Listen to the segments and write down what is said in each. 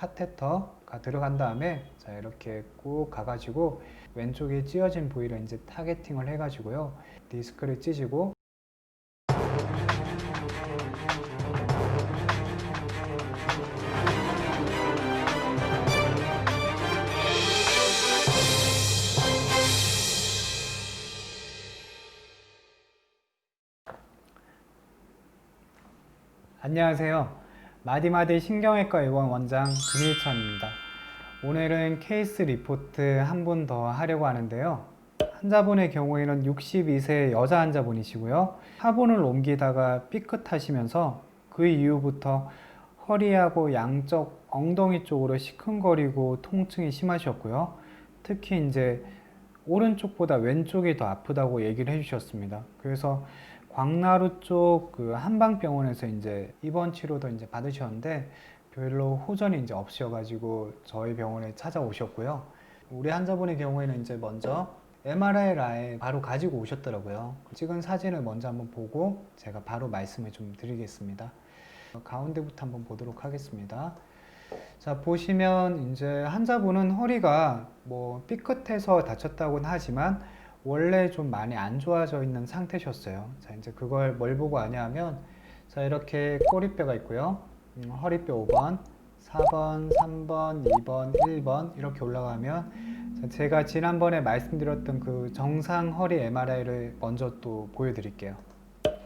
카테터가 들어간 다음에 자 이렇게 꾹 가가지고 왼쪽에 찢어진 부위를 이제 타겟팅을 해가지고요 디스크를 찢고 안녕하세요. 마디마디 신경외과 의원 원장 김일천입니다. 오늘은 케이스 리포트 한 분 더 하려고 하는데요. 환자분의 경우에는 62세 여자 환자분이시고요. 화분을 옮기다가 삐끗하시면서 그 이후부터 허리하고 양쪽 엉덩이 쪽으로 시큰거리고 통증이 심하셨고요. 특히 이제 오른쪽보다 왼쪽이 더 아프다고 얘기를 해주셨습니다. 그래서 광나루 쪽 그 한방병원에서 이제 입원 치료도 이제 받으셨는데 별로 호전이 이제 없으셔가지고 저희 병원에 찾아오셨고요. 우리 환자분의 경우에는 이제 먼저 MRI를 아예 바로 가지고 오셨더라고요. 찍은 사진을 먼저 한번 보고 제가 바로 말씀을 좀 드리겠습니다. 가운데부터 한번 보도록 하겠습니다. 자, 보시면 이제 환자분은 허리가 뭐 삐끗해서 다쳤다고는 하지만 원래 좀 많이 안 좋아져 있는 상태셨어요. 자, 이제 그걸 뭘 보고 아냐면 자, 이렇게 꼬리뼈가 있고요. 음, 허리뼈 5번, 4번, 3번, 2번, 1번 이렇게 올라가면 자, 제가 지난번에 말씀드렸던 그 정상 허리 MRI를 먼저 또 보여드릴게요.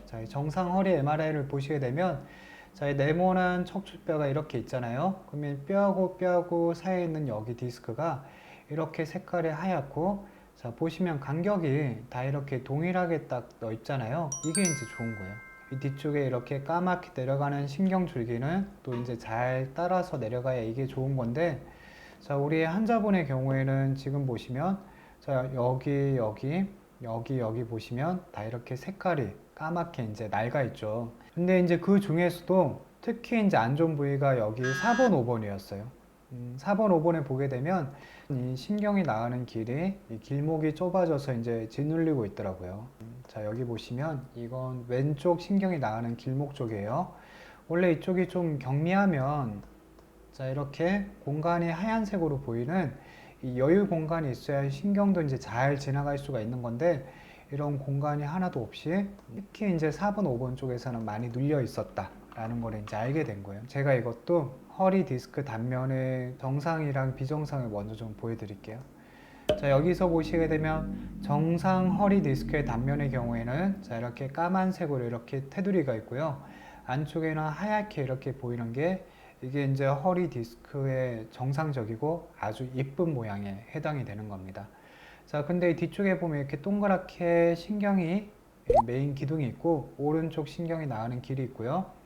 자, 이 정상 허리 MRI를 보시게 되면 자, 이 네모난 척추뼈가 이렇게 있잖아요. 그러면 뼈하고 뼈하고 사이에 있는 여기 디스크가 이렇게 색깔이 하얗고 자, 보시면 간격이 다 이렇게 동일하게 딱 넣어 있잖아요. 이게 이제 좋은 거예요. 이 뒤쪽에 이렇게 까맣게 내려가는 신경줄기는 또 이제 잘 따라서 내려가야 이게 좋은 건데, 자, 우리 환자분의 경우에는 지금 보시면, 자, 여기, 여기, 여기, 여기 보시면 다 이렇게 색깔이 까맣게 이제 낡아 있죠. 근데 이제 그 중에서도 특히 이제 안 좋은 부위가 여기 4번, 5번이었어요. 음, 4번, 5번에 보게 되면 이 신경이 나가는 길이 이 길목이 좁아져서 이제 짓눌리고 있더라고요. 음, 자, 여기 보시면 이건 왼쪽 신경이 나가는 길목 쪽이에요. 원래 이쪽이 좀 경미하면 자, 이렇게 공간이 하얀색으로 보이는 이 여유 공간이 있어야 신경도 이제 잘 지나갈 수가 있는 건데 이런 공간이 하나도 없이 특히 이제 4번, 5번 쪽에서는 많이 눌려 있었다 라는 걸 이제 알게 된 거예요. 제가 이것도 허리 디스크 단면의 정상이랑 비정상을 먼저 좀 보여드릴게요. 자, 여기서 보시게 되면 정상 허리 디스크의 단면의 경우에는 자, 이렇게 까만색으로 이렇게 테두리가 있고요. 안쪽에는 하얗게 이렇게 보이는 게 이게 이제 허리 디스크의 정상적이고 아주 이쁜 모양에 해당이 되는 겁니다. 자, 근데 이 뒤쪽에 보면 이렇게 동그랗게 신경이 메인 기둥이 있고 오른쪽 신경이 나가는 길이 있고요.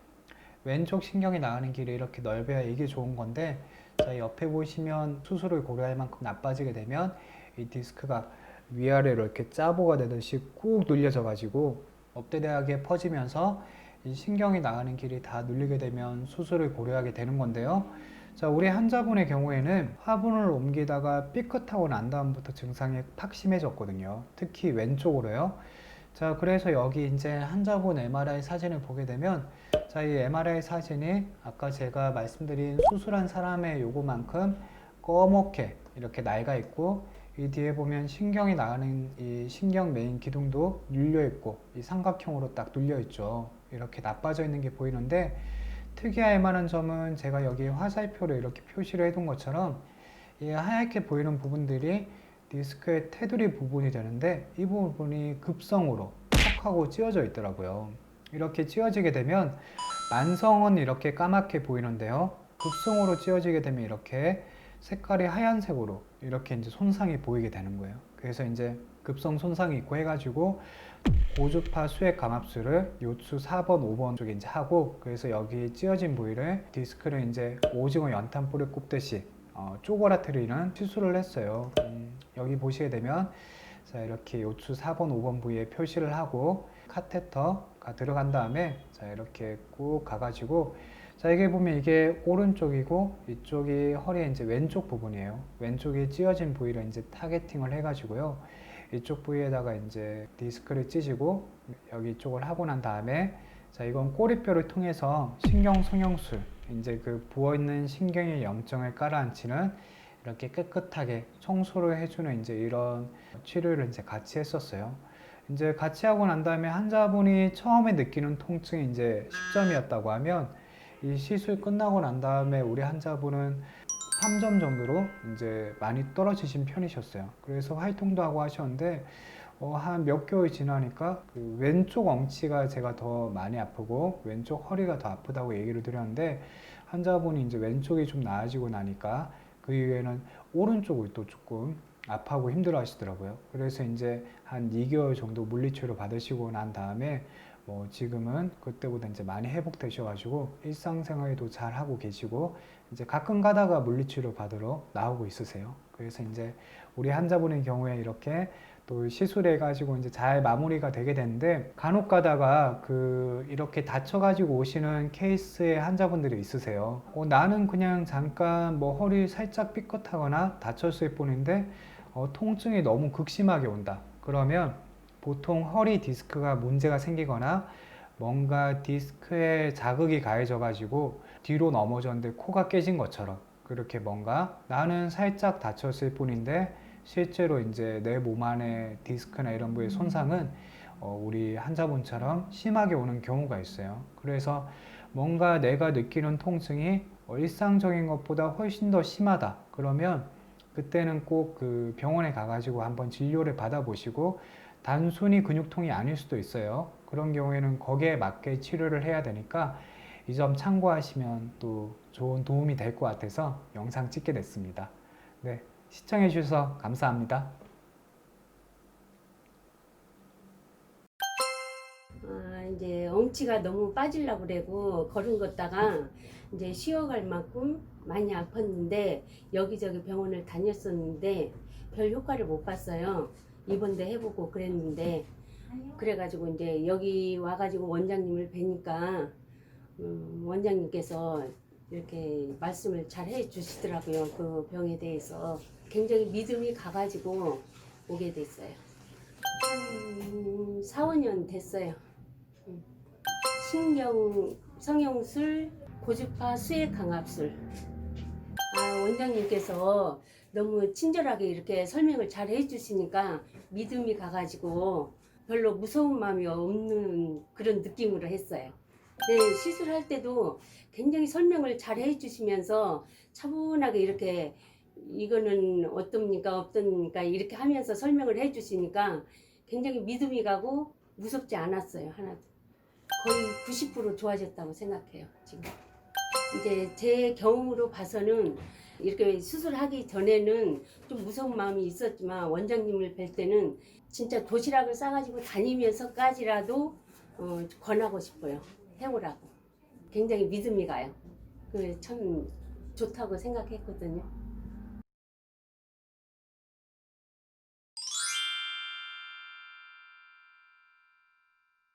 왼쪽 신경이 나가는 길이 이렇게 넓어야 이게 좋은 건데 자, 옆에 보시면 수술을 고려할 만큼 나빠지게 되면 이 디스크가 위아래로 이렇게 짜보가 되듯이 꾹 눌려져 가지고 업대대하게 퍼지면서 이 신경이 나가는 길이 다 눌리게 되면 수술을 고려하게 되는 건데요. 자, 우리 환자분의 경우에는 화분을 옮기다가 삐끗하고 난 다음부터 증상이 팍 심해졌거든요. 특히 왼쪽으로요. 자, 그래서 여기 이제 환자분 MRI 사진을 보게 되면 자, 이 MRI 사진이 아까 제가 말씀드린 수술한 사람의 요거만큼 꺼멓게 이렇게 낡아 있고 이 뒤에 보면 신경이 나가는 이 신경 메인 기둥도 눌려 있고 이 삼각형으로 딱 눌려 있죠. 이렇게 나빠져 있는 게 보이는데 특이할 만한 점은 제가 여기 화살표로 이렇게 표시를 해둔 것처럼 이 하얗게 보이는 부분들이 디스크의 테두리 부분이 되는데 이 부분이 급성으로 턱 하고 찌어져 있더라고요. 이렇게 찌어지게 되면 만성은 이렇게 까맣게 보이는데요. 급성으로 찌어지게 되면 이렇게 색깔이 하얀색으로 이렇게 이제 손상이 보이게 되는 거예요. 그래서 이제 급성 손상이 있고 해가지고 고주파 수액 감압술을 요추 4번, 5번 쪽에 이제 하고 그래서 여기 찌어진 부위를 디스크를 이제 오징어 연탄 뿌리 꼽듯이 어, 쪼그라뜨리는 시술을 했어요. 음, 여기 보시게 되면 자 이렇게 요추 4번, 5번 부위에 표시를 하고 카테터가 들어간 다음에 자 이렇게 꾹 가가지고 자 이게 보면 이게 오른쪽이고 이쪽이 허리의 이제 왼쪽 부분이에요. 왼쪽에 찌어진 부위를 이제 타겟팅을 해가지고요. 이쪽 부위에다가 이제 디스크를 찢고 여기 이쪽을 하고 난 다음에 자 이건 꼬리뼈를 통해서 신경 성형술 이제 그 부어 있는 신경의 염증을 깔아앉히는 이렇게 깨끗하게 청소를 해주는 이제 이런 치료를 이제 같이 했었어요. 이제 같이 하고 난 다음에 환자분이 처음에 느끼는 통증이 이제 10점이었다고 하면 이 시술 끝나고 난 다음에 우리 환자분은 3점 정도로 이제 많이 떨어지신 편이셨어요. 그래서 활동도 하고 하셨는데 어, 한 몇 개월 지나니까 그 왼쪽 엉치가 제가 더 많이 아프고 왼쪽 허리가 더 아프다고 얘기를 드렸는데 환자분이 이제 왼쪽이 좀 나아지고 나니까 그 이후에는 오른쪽을 또 조금 아파하고 힘들어 하시더라고요. 그래서 이제 한 2개월 정도 물리치료 받으시고 난 다음에 뭐 지금은 그때보다 이제 많이 회복되셔가지고 일상생활도 잘 하고 계시고 이제 가끔 가다가 물리치료 받으러 나오고 있으세요. 그래서 이제 우리 환자분의 경우에 이렇게 또 시술해 가지고 이제 잘 마무리가 되게 되는데 간혹 가다가 그 이렇게 다쳐 가지고 오시는 케이스의 환자분들이 있으세요. 어, 나는 그냥 잠깐 뭐 허리 살짝 삐끗하거나 다쳤을 뿐인데 어, 통증이 너무 극심하게 온다. 그러면 보통 허리 디스크가 문제가 생기거나 뭔가 디스크에 자극이 가해져 가지고 뒤로 넘어졌는데 코가 깨진 것처럼 그렇게 뭔가 나는 살짝 다쳤을 뿐인데 실제로 이제 내 몸 안에 디스크나 이런 부의 손상은 어, 우리 환자분처럼 심하게 오는 경우가 있어요. 그래서 뭔가 내가 느끼는 통증이 어, 일상적인 것보다 훨씬 더 심하다. 그러면 그때는 꼭 그 병원에 가가지고 한번 진료를 받아보시고 단순히 근육통이 아닐 수도 있어요. 그런 경우에는 거기에 맞게 치료를 해야 되니까 이 점 참고하시면 또 좋은 도움이 될 것 같아서 영상 찍게 됐습니다. 네, 시청해 주셔서 감사합니다. 아, 이제 엉치가 너무 빠지려고 그래고 걸음 걷다가 이제 쉬어갈 만큼 많이 아팠는데 여기저기 병원을 다녔었는데 별 효과를 못 봤어요. 입원도 해보고 그랬는데 그래가지고 이제 여기 와가지고 원장님을 뵈니까 음, 원장님께서 이렇게 말씀을 잘 해주시더라고요. 그 병에 대해서 굉장히 믿음이 가가지고 오게 됐어요. 한 4, 5년 됐어요. 신경 성형술, 고주파 수액 강압술. 아, 원장님께서 너무 친절하게 이렇게 설명을 잘 해주시니까 믿음이 가가지고 별로 무서운 마음이 없는 그런 느낌으로 했어요. 네, 시술할 때도 굉장히 설명을 잘 해주시면서 차분하게 이렇게 이거는 어떻습니까, 어떻습니까 이렇게 하면서 설명을 해 주시니까 굉장히 믿음이 가고 무섭지 않았어요, 하나도. 거의 90% 좋아졌다고 생각해요, 지금. 이제 제 경험으로 봐서는 이렇게 수술하기 전에는 좀 무서운 마음이 있었지만 원장님을 뵐 때는 진짜 도시락을 싸가지고 다니면서까지라도 어, 권하고 싶어요. 해오라고. 굉장히 믿음이 가요. 그참 좋다고 생각했거든요.